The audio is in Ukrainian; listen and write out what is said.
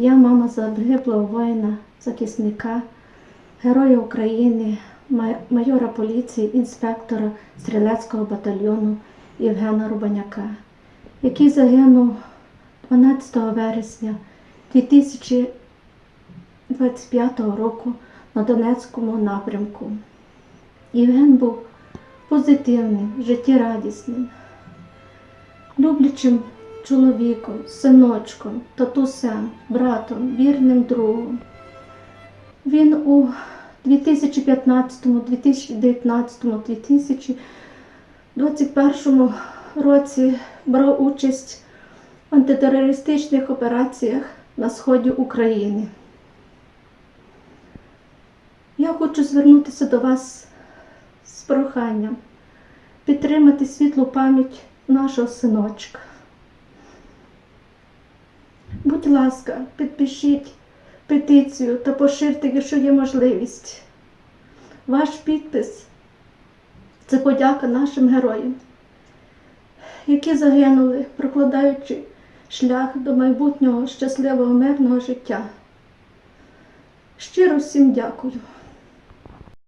Я мама загиблого воїна, захисника, Героя України, майора поліції, інспектора стрілецького батальйону Євгена Рубаняка, який загинув 12 вересня 2025 року на Донецькому напрямку. Євген був позитивним, життєрадісним, люблячим чоловіком, синочком, татусем, братом, вірним другом. Він у 2015, 2019, 2021 році брав участь в антитерористичних операціях на сході України. Я хочу звернутися до вас з проханням підтримати світлу пам'ять нашого синочка. Будь ласка, підпишіть петицію та поширте, якщо є можливість. Ваш підпис це подяка нашим героям, які загинули, прокладаючи шлях до майбутнього щасливого мирного життя. Щиро всім дякую.